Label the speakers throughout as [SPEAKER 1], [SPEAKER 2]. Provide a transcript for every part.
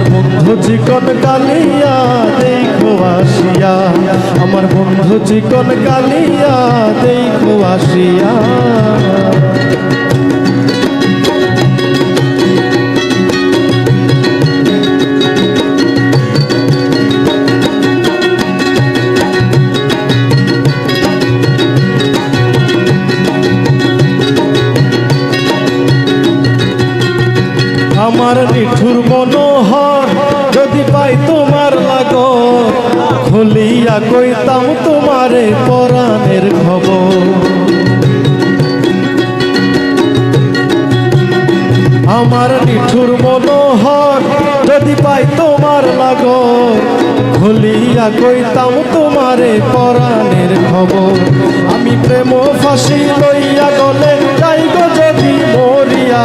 [SPEAKER 1] আমার বন্ধু চিকন কালিয়া, দেখো আসিয়া। আমার বন্ধু চিকন কালিয়া, দেখো আসিয়া। আমার নিঠুর মনোহর পাই তোমার লাগ খুলিয়া কইতাম তোমারে পরাণের খবর। আমার নিঠুর মনোহর যদি পাই তোমার লাগ খুলিয়া কইতাম তোমারে পরাণের খবর। আমি প্রেম ফাঁসি লইয়া গলে যাই গো যদি মরিয়া।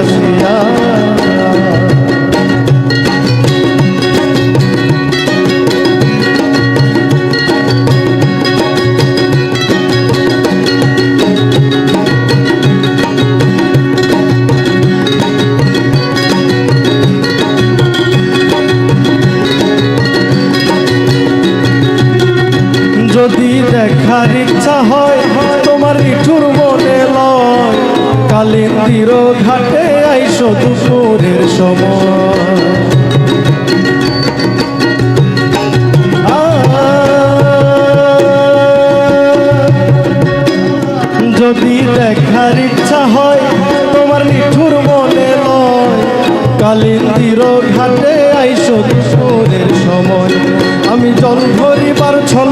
[SPEAKER 1] যদি দেখার ইচ্ছা হয় তোমার ইঠুর মনে লয়। কালিন্দির ঘাটে আইসো দুপুরের সময়। যদি দেখার ইচ্ছা হয় তোমার নিঠুর মনে লয়। কালিন্দির ঘাটে আইসো দুপুরের সময়। আমি জল ভরিবার ছল